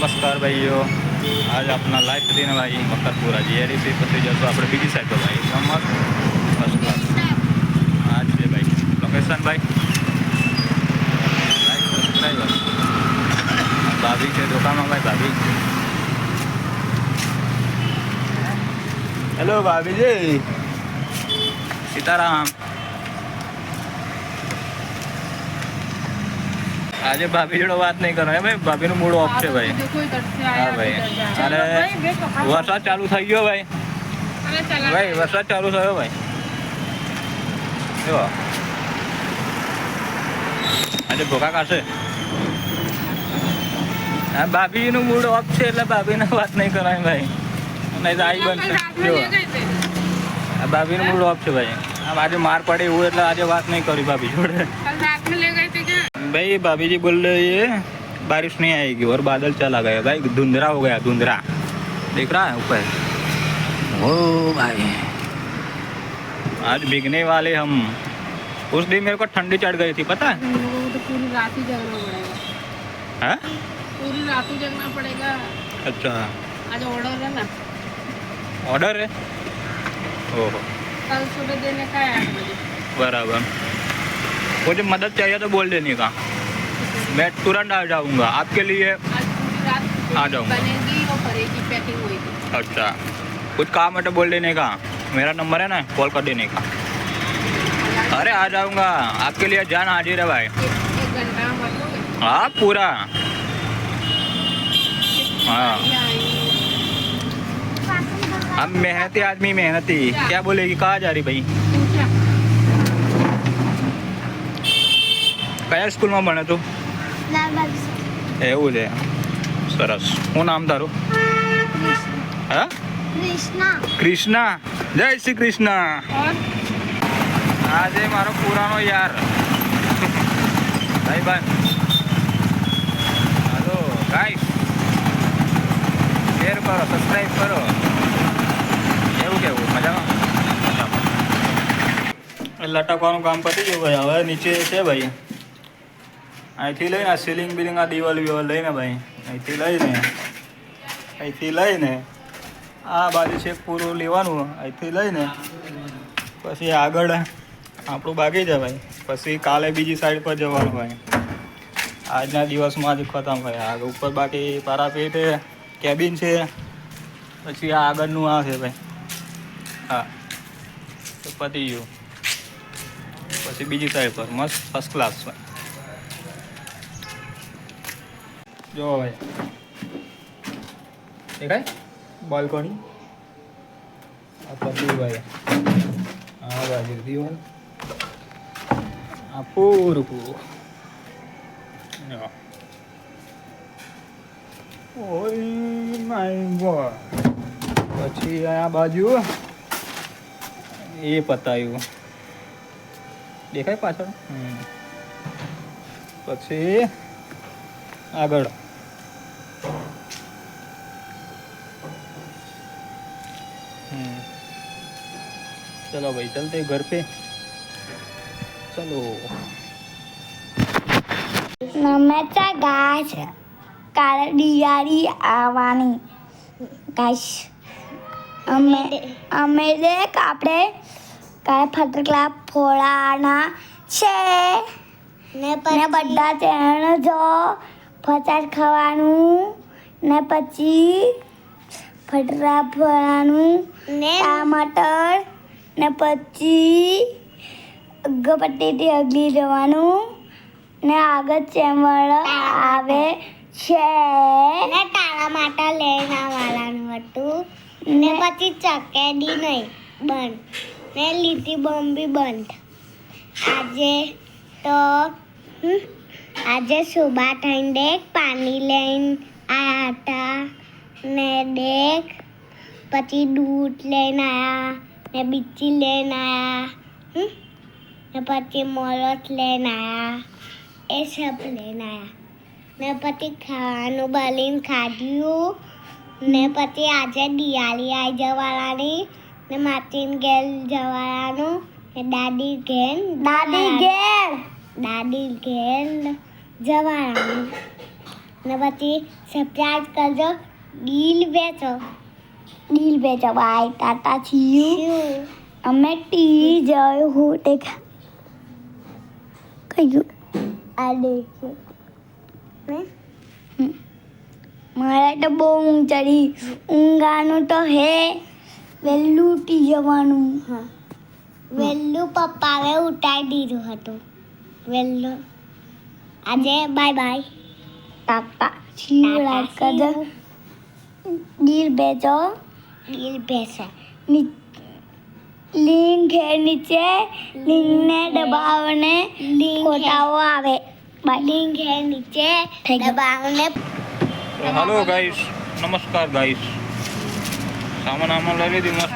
નમસ્કાર ભાઈઓ આજ આપના લાઈવ કરીને ભાઈ મકરપુરા જીઆરડીસી પછી જશું આપણે બીજી સાઈડ પર ભાઈ નંબર ફર્સ્ટ ક્લાસ આ છે ભાઈ લોકેશન ભાઈ લાઈક સબસ્ક્રાઈબર ભાભી છે દુકાનમાં ભાઈ ભાભી હેલો ભાભીજી સીતારામ આજે ભાભી જોડે વાત નહીં કરો. ભાઈ ભાભીનું મૂડ ઓફ છે ભાઈ. હા ભાઈ. અને વરસાદ ચાલુ થઈ ગયો ભાઈ. ભાઈ વરસાદ ચાલુ થયો ભાઈ. જો. આજે ભોકા કાશે હા ભાભીનું મૂડ ઓફ છે એટલે ભાભીને વાત નહીં કરાય ભાઈ. નહીં તો આવી બનશે જો. આ ભાભીનું મૂડ ઓફ છે ભાઈ. આમ આજે માર પડે એવું એટલે આજે વાત નહીં કરી ભાભી જોડે. भाई भाभी जी बोल रहे ये बारिश नहीं आएगी और बादल चला गया। भाई धुंधरा हो गया धुंधरा देख रहा है ऊपर? ओ भाई। आज भीगने वाले हम। उस दिन मेरे को ठंडी चढ़ गई थी पता है? तो पूरी रात ही जगना पड़ेगा। हाँ? पूरी रात ही जगना पड़ेगा। अच्छा। आज ऑर्डर है ना? ऑर्डर है? ओहो। कल सुबह देने का है बराबर। मुझे मदद चाहिए तो बोल देने का। मैं तुरंत आ जाऊंगा आपके लिए आज पूरी रात आ जाऊंगा। बनेगी और करेगी पैकिंग होगी अच्छा कुछ काम है तो बोल देने का मेरा नंबर है ना कॉल कर देने का अरे आ जाऊंगा आपके लिए जान हाजिर है भाई एक एक घंटा में भर दोगे हाँ पूरा हाँ ये आएंगी। हम मेहनती आदमी मेहनती क्या बोलेगी कहाँ जा रही भाई पूछा કયા સ્કૂલમાં ભણે તું એવું છે. સરસ. શું નામ તારું? હા? કૃષ્ણ. કૃષ્ણા. જય શ્રી કૃષ્ણ. આજે મારો પુરાનો યાર. ભાઈ ભાઈ હાલો ગાઈસ શેર કરો સબસ્ક્રાઈબ કરો. એવું કેવું? મજામાં? મજામાં. લટકવાનું કામ પતી ગયું ભાઈ. હવે નીચે છે ભાઈ. અહીંથી લઈને આ સીલિંગ બિલિંગ આ દિવાલ વિવાલ લઈને ભાઈ. અહીંથી લઈને અહીંથી લઈને આ બાજુ છે પૂરું લેવાનું. અહીંથી લઈને પછી આગળ આપણું બાકી છે ભાઈ. પછી કાલે બીજી સાઈડ પર જવાનું ભાઈ. આજના દિવસમાં જ ખતમ ભાઈ. આગળ ઉપર બાકી પારાપેટ કેબિન છે. પછી આ આગળનું આ છે ભાઈ. હા. પતી ગયું. પછી બીજી સાઈડ પર. મસ્ત ફર્સ્ટ ક્લાસ ભાઈ. જો ભાઈ દેખાય બાલ્કની આ પતી ભાઈ આ બાજુ દીવાલ આ પૂરું પૂરું જો. ઓય માય ગોડ પછી આ બાજુ એ પતાયું દેખાય પાછળ હમ. પછી આગળ चलो भाई चलते हैं घर पे चलो નમસ્કાર ગાય છે કાલે દિવાળી આવવાની ગાઈશ અમે અમે દેખ આપણે કાલે ફટકડા ફોડાના છે ને બધા તેને જો ફટાક ખાવાનું ને પછી ફટકડા ફોડવાનું ટમાટર ને પછી અગરબત્તીથી અગલી જવાનું ને આગળ ચેમ્બર આવે છે. ને તારા માટે લઈને આવવાનું હતું. ને પછી ચકેડી નહીં બંધ. ને લીટી બોમ્બ બી બંધ. આજે તો આજે સુબા થઈને દેખ પાણી લઈને આવ્યા હતા. ને દેખ પછી દૂધ લઈને આવ્યા ને બીચી લઈને આવ્યા ને પછી મોરસ લઈને આવ્યા એ સબ લઈને આવ્યા ને પછી ખાવાનું બલીને ખાધ્યું ને પછી આજે દિવાળી આવી જવાળાની ને માતીન ઘેર જવાનું ને દાદી ઘેર દાદી ઘેર દાદી ઘેર જવાનું ને પછી સરપ્રાઈઝ કરજો દિલ વેચો દિલ બેચો બાય ટાટા છીયું. અમે ટી જોયું હું તે કયું આ દેખ્યું મારે તો બહુ ઊંઘ ચડી ઊંઘાનું તો હે. વહેલું ઉઠી જવાનું. હા. વહેલું પપ્પાએ ઉઠાડી દીધું હતું. વહેલું આજે બાય બાય. ટાટા છીયું લાઈક કરજો દિલ ये भैंस લિંક હે નીચે લિંકને દબાવને ફોટાઓ આવે. લિંક હે નીચે દબાવને હેલો ગાઈસ નમસ્કાર ગાઈસ. સામાન આમાં લઈ લીધી મસ્ત.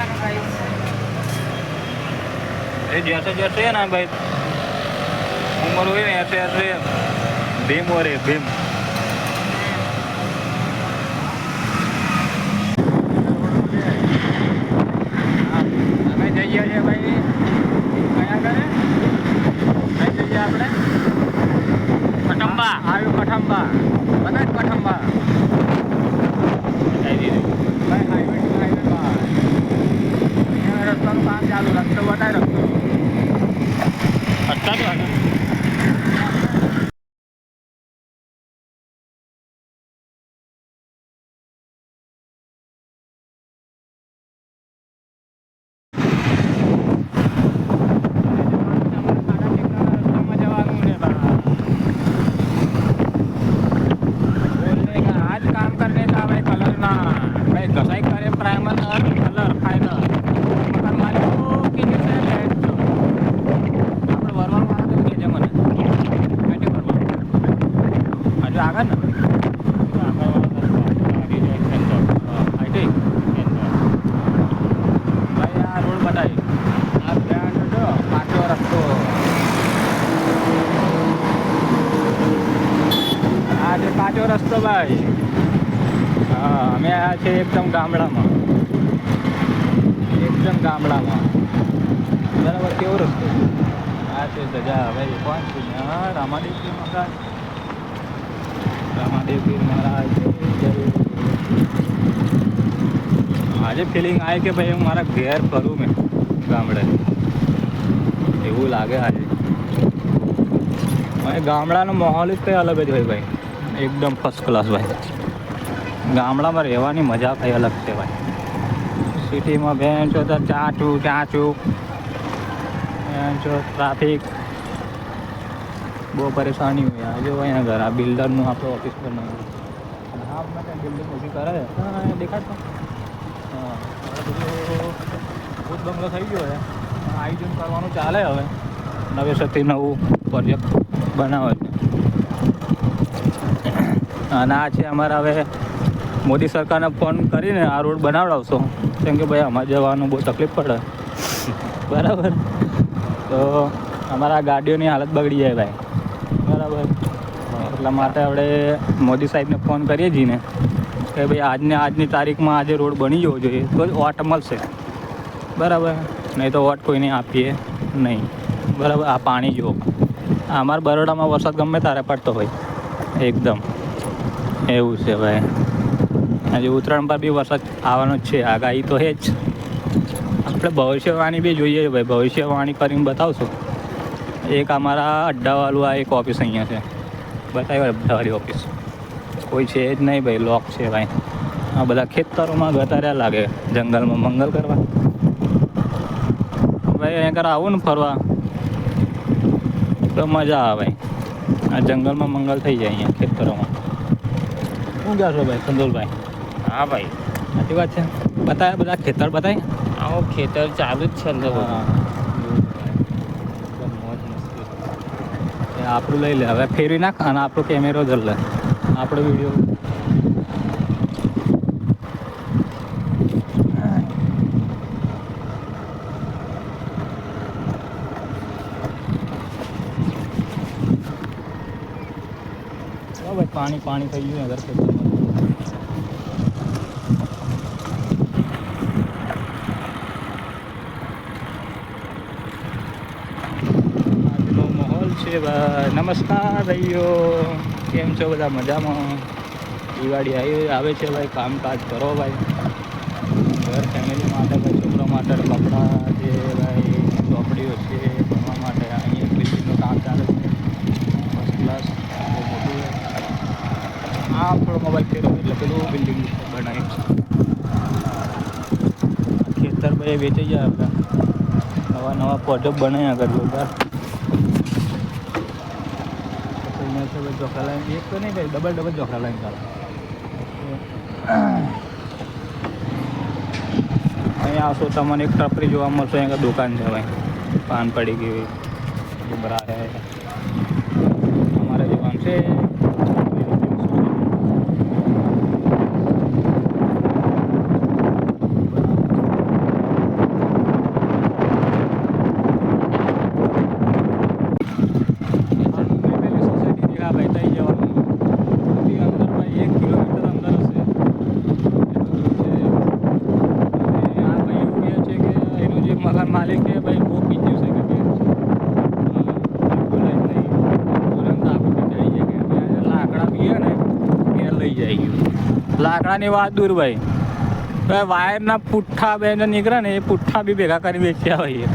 એ જશે જશે ને ભાઈ ઉંમર હોય ને એસે એસે ભીમ ઓરે ભીમ. ભાઈ આ ધ્યાન જો પાછો રસ્તો આ છે કાચો રસ્તો ભાઈ હા અમે આ છે એકદમ ગામડામાં એકદમ ગામડામાં બરાબર કેવો રસ્તો આ છે સજા ભાઈ કોણ છે રામાદેવજી મહારાજ રામાદેવ પીર મહારાજ આજે ફિલિંગ આવી કે ભાઈ હું મારા ઘેર ફરું મેં. ગામડે એવું લાગે આજે ભાઈ, ગામડાનો માહોલ જ કંઈ અલગ જ હોય ભાઈ. એકદમ ફર્સ્ટ ક્લાસ ભાઈ. ગામડામાં રહેવાની મજા કંઈ અલગ છે ભાઈ. સિટીમાં બેન છો તો ચાચું ચાચું. બેન છો ટ્રાફિક બહુ પરેશાની હોય. આજે અહીંયા ઘર, આ બિલ્ડરનું આપણે ઓફિસ પર નહીં. હા બિલ્ડિંગ ઊભી કરે. દેખાડતો હા બંગલો થઈ ગયો છે. આયોજન કરવાનું ચાલે હવે. નવેસરથી નવું પ્રોજેક્ટ બનાવે છે. અને આ છે અમારા હવે મોદી સરકારને ફોન કરીને આ રોડ બનાવડાવશો. કેમ કે ભાઈ અમારે જવાનું બહુ તકલીફ પડે. બરાબર? તો અમારા ગાડીઓની હાલત બગડી જાય ભાઈ. બરાબર? એટલા માટે આપણે મોદી સાહેબને ફોન કરીએ છીએ ને કે ભાઈ આજને આજની તારીખમાં આજે રોડ બની જવો જોઈએ. તો વોટ મળશે. બરાબર. નહીં તો વોટ કોઈને આપીએ નહીં. બરાબર, આ પાણી જુઓ. અમારા બરોડામાં વરસાદ ગમે ત્યારે પડતો હોય. એકદમ. એવું છે ભાઈ. આજે ઉત્તરાયણ પર બી વરસાદ આવવાનો જ છે. આગાહી તો છે જ. આપણે ભવિષ્યવાણી બી જોઈએ ભાઈ. ભવિષ્યવાણી કરીને બતાવશો. એક અમારા અડ્ડાવાળું આ એક ઓફિસ અહીંયા છે. બતાવ્યો અડ્ડાવાળી ઓફિસ. કોઈ છે જ નહીં ભાઈ. લોક છે ભાઈ. આ બધા ખેતરોમાં ગતાર્યા લાગે. જંગલમાં મંગલ કરવા. અહીંયા આવું ને ફરવા તો મજા આવે. આ જંગલમાં મંગલ થઈ જાય અહીંયા ખેતરોમાં. શું ગયા છો ભાઈ સંતોષભાઈ હા ભાઈ. સાચી વાત છે. બતાવ્યા બધા ખેતર બતાય? આવો ખેતર ચાલુ જ છે અંદર. આપણું લઈ લે હવે ફેરવી નાખ અને આપણો કેમેરો જ લે. આપણો વીડિયો ભાઈ પાણી પાણી થઈ ગયું અગર આજનો માહોલ છે ભાઈ નમસ્કાર ભાઈઓ, કેમ છો બધા મજામાં? દિવાળી આવી, આવે છે ભાઈ, કામકાજ કરો ભાઈ. ઘર ફેમિલી માટે ભાઈ, છોકરા માટે કપડાં જે ભાઈ, ચોપડીઓ છે, ભણવા માટે અહીંયા બિલ્ડિંગનું કામ ચાલે છે. ફર્સ્ટ ક્લાસ આ થોડો મોબાઈલ ફેરો એટલે પેલું બિલ્ડિંગ બનાવ્યું છે ખેતર ભાઈ વેચાઈ જાય આપણા. નવા નવા પ્રોજેક્ટ બનાવ્યા આગળ અહીંયા છે ભાઈ એક તો નહીં ભાઈ ડબલ ડબલ ચોખા લાઈન અહીંયા આવશો એક ટપરી જોવા મળશે, અહીંયા દુકાન છે પાન પડી ગઈ ડુબરા છે. અમારે દુકાન છે પેલી સોસાયટી દેખા ભાઈ તઈ જવાનું બધી અંદર ભાઈ એક કિલોમીટર અંદર હશે એટલું દૂર છે અને આ ભાઈ એવું કહે છે કે એનું જે મકાન માલિક છે ભાઈ બહુ પીંજ્યું છે કે કે બોલાય નહીં તુરંત આપણે જઈ જાય કે ભાઈ લાકડા બી છે ને એ લઈ જાય ગયું લાકડાની વાત દૂર ભાઈ. હવે વાયરના પુઠ્ઠા બે જે નીકળે ને એ પુઠ્ઠા બી ભેગા કરી વેચ્યા હોય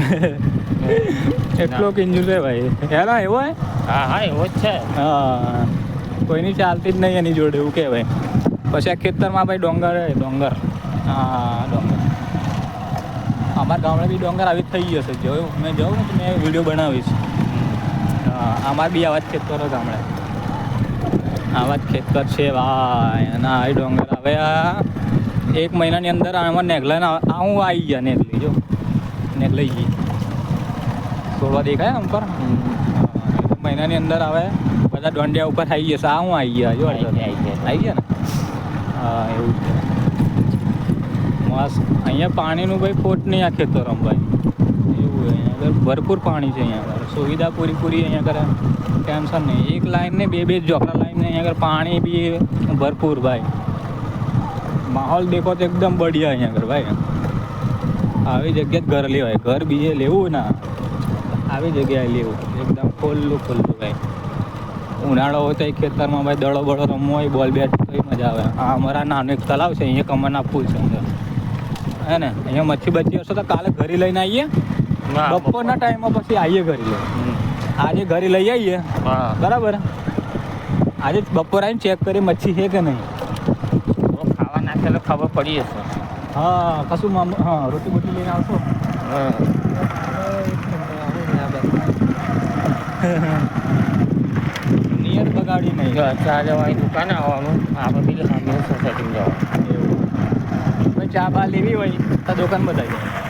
એટલો કિંજુ છે ભાઈ. હેલો એવો હે? હા હા એવો જ છે. હા. કોઈની ચાલતી જ નહીં એની જોડે એવું કહેવાય. પછી આ ખેતરમાં ભાઈ ડોંગર હે ડોંગર. હા ડોંગર. અમારા ગામડે બી ડોંગર આવી જ થઈ જશે જોયું? મેં જોઉં ને તો મેં વીડિયો બનાવીશ. હા અમારે બી આવા જ ખેતરો ગામડે. આવા જ ખેતર છે ભાઈ. અને આ ડોંગર હવે આ એક મહિનાની અંદર આમાં નેગલાને આ હું આવી ગયા નેગલી જો. નેગલઈ ગઈ. છોડવા દેખાય આમ પર? એક મહિનાની અંદર આવે બધા દોંડિયા ઉપર આવી જશે આ હું આવી ગયા જો. આવી ગયા ને? હા એવું છે. મસ્ત. અહીંયા પાણીનું ભાઈ ખોટ નહીં આ ખેતરોમાં ભાઈ. હોય અહીંયા. આગળ ભરપૂર પાણી છે અહીંયા આગળ. સુવિધા પૂરી પૂરી અહીંયા આગળ ટેન્શન નહીં. એક લાઈન ને બે બે ઝોપડા લાઈન ને અહીંયા આગળ પાણી બી ભરપૂર ભાઈ. માહોલ દેખો તો એકદમ બઢિયા અહીંયા આગળ ભાઈ. આવી જગ્યાએ જ ઘર લેવાય. ઘર બીજે લેવું ના. આવી જગ્યાએ લેવું. એકદમ ખુલ્લું ખુલ્લું ભાઈ. ઉનાળો હોય તો ખેતરમાં ભાઈ દડો બળો રમવો હોય, બોલ બેટ તો મજા આવે. આ અમારા નાનું એક તલાવ છે, અહીંયા કમરના ફૂલ છે અંદર. હે ને? અહીંયા મચ્છી બચ્છી હશે તો કાલે ઘરે લઈને આવીએ. બપોરના ટાઈમમાં પછી આવીએ ઘરે આજે ઘરે લઈ આવીએ હા. બરાબર? આજે બપોર આવીને ચેક કરી મચ્છી છે કે નહીં. ખાવા નાખે તો ખબર પડી જશે હા કશું મામ હા રોટી બોટી લઈને આવશો? હા. નિયર બગાડી નહીં. જો ચા જવાની દુકાને આવવાનું. આપણે પેલી સામે સોસાયટીમાં જવાનું. ચા બા લેવી હોય તો દુકાન બતાવી બધું જાય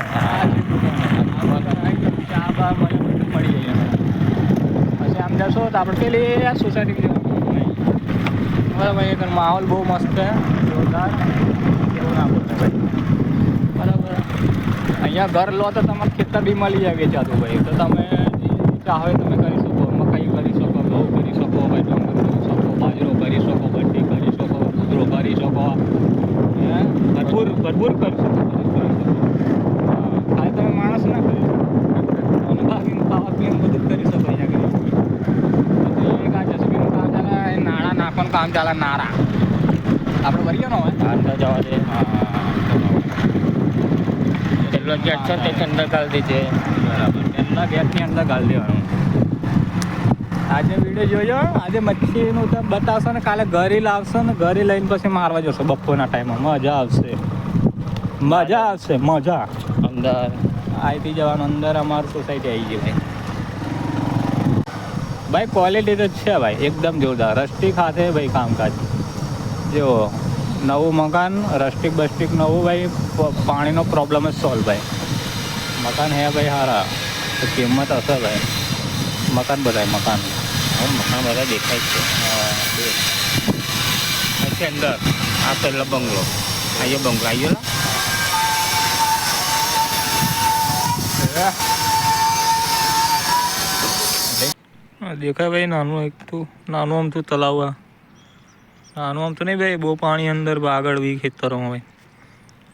પછી આમ જશો તો આપણે પેલી સોસાયટી બરાબર એક માહોલ બહુ મસ્ત છે જોરદાર એવું ના ભાઈ બરાબર અહીંયા ઘર લો તો તમારે ખેતર બી મળી જાય વેચાતું ભાઈ. તો તમે ચાહો તમે કરી શકો મકાઈ કરી શકો ઘઉં કરી શકો ભાઈ ડુંગર કરી શકો બાજરો કરી શકો બટ્ટી કરી શકો કૂતરો કરી શકો હે? ભરપૂર ભરપૂર કરી શકો બધું જ કરી શકો હા, ખાલી તમે માણસ ના કરી શકો અને બાકીનું ખાવા પીવાનું બધું જ કરી શકો અહીંયા કરી પછી એક આ જસબીનું કામ ચાલે એ નાણાં નાખવાનું નારા. આપણે ભરીએ ને હવે અંદર જવા દે. એટલો ગેટ છે તે અંદર ગાળી દેજે બરાબર. એમના ગેસની અંદર ગાળી દેવાનું. આજે વીડિયો જોજો આજે મચ્છીનું તો બતાવશો ને કાલે ઘરે લાવશો ને ઘરે લઈને પછી મારવા જશો બપોરના ટાઈમમાં મજા આવશે. મજા આવશે મજા. અંદર. આઈથી જવાનું અંદર અમારું સોસાયટી આવી ભાઈ ભાઈ ક્વોલિટી તો છે ભાઈ એકદમ જોરદાર. રસ્ટિક હાથે ભાઈ કામકાજ. જો નવું મકાન રસ્ટિક બસ્ટિક નવું ભાઈ પાણીનો પ્રોબ્લેમ જ સોલ્વ ભાઈ. મકાન હે ભાઈ હારા. તો કિંમત હશે ભાઈ. મકાન બધાય મકાન. મકાન બધા દેખાય છે. હા, અંદર. આ પહેલો બંગલો. આયો બંગલો. આયો ને દેખાય ભાઈ, નાનું એક તો, નાનું આમ તો તલાવ આ. નાનું આમ તો નહીં ભાઈ, બહુ પાણી અંદર આગળ બી ખેતરોમાં ભાઈ.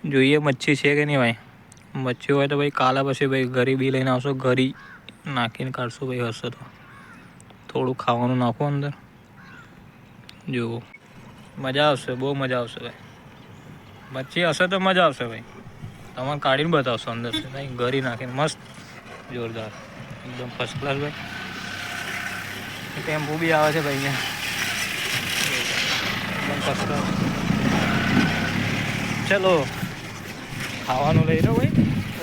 જોઈએ મચ્છી છે કે નહીં ભાઈ? મચ્છી હોય તો ભાઈ કાલા પછી ભાઈ ઘરી બી લઈને આવશો, ઘરી નાખીને કાઢશો ભાઈ હશે તો. થોડું ખાવાનું નાખો અંદર. જુઓ. મજા આવશે, બહુ મજા આવશે ભાઈ. મચ્છી હશે તો મજા આવશે ભાઈ. તમારે કાઢીને બતાવશો અંદર ભાઈ. ઘરી નાખીને. મસ્ત. જોરદાર. એકદમ ફર્સ્ટ ક્લાસ ભાઈ. ટેમ્પો બી આવે છે ભાઈ અહીંયા. ચલો. ખાવાનું લઈ લો ભાઈ.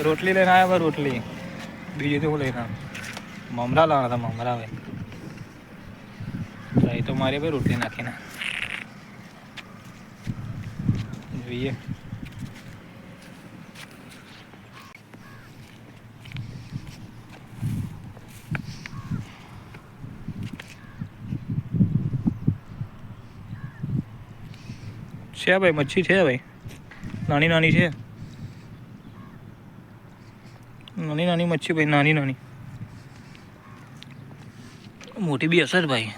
રોટલી લઈને આવ્યા ભાઈ, રોટલી. બીજું તો હું લઈને આવ્યો મમરા લાવવાના હતા, મમરા ભાઈ. ટ્રાય તો મારી ભાઈ રોટલી નાખીને. જોઈએ. છે ભાઈ, મચ્છી છે ભાઈ. નાની નાની છે. નાની નાની મચ્છી ભાઈ, નાની નાની. મોટી બી હશે ભાઈ,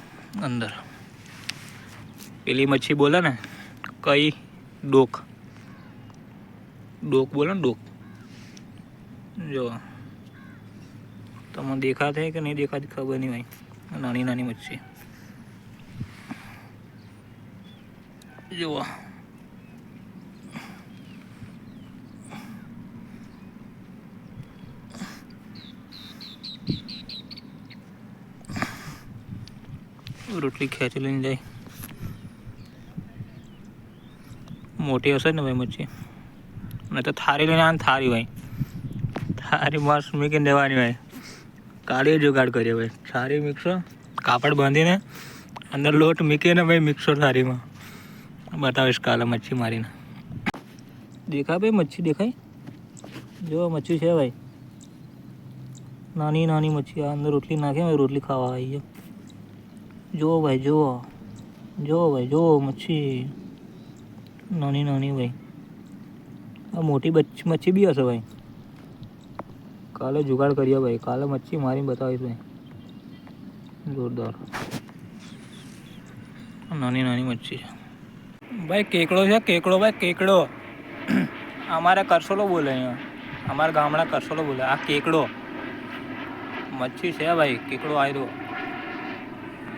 અંદર. પેલી મચ્છી બોલે ને, કઈ ડોક. ડોક બોલે ને ડોક. જો. તમને દેખાતે કે નહીં દેખાતી ખબર નહીં ભાઈ. નાની નાની મચ્છી. જુઓ. રોટલી ખેંચી લઈને જાય? મોટી હશે ને ભાઈ મચ્છી? નહીં તો થારી લઈને આવે ને થારી ભાઈ થારી માસ મૂકીને દેવાની ભાઈ કાઢી જુગાડ કરીએ ભાઈ. થારી મિક્સર કાપડ બાંધીને અંદર લોટ મૂકીને ભાઈ મિક્સર થારીમાં બતાવીશ કાલે મચ્છી મારીને. દેખાય ભાઈ મચ્છી દેખાય? જો મચ્છી છે ભાઈ. નાની નાની મચ્છી, આ અંદર રોટલી નાખે રોટલી ખાવા આવી છે જુઓ ભાઈ જુઓ જુઓ ભાઈ જુઓ મચ્છી. નાની નાની ભાઈ. આ મોટી મચ્છી મચ્છી બી હશે ભાઈ. કાલે જુગાડ કરીએ ભાઈ. કાલે મચ્છી મારીને બતાવીશ ભાઈ. જોરદાર. નાની નાની મચ્છી છે. ભાઈ, કેકડો છે, કેકડો ભાઈ, કેકડો. અમારે કરસોલો બોલે અહીંયા. અમારા ગામડા કરસોલો બોલે. આ કેકડો. મચ્છી છે ભાઈ, કેકડો આવ્યો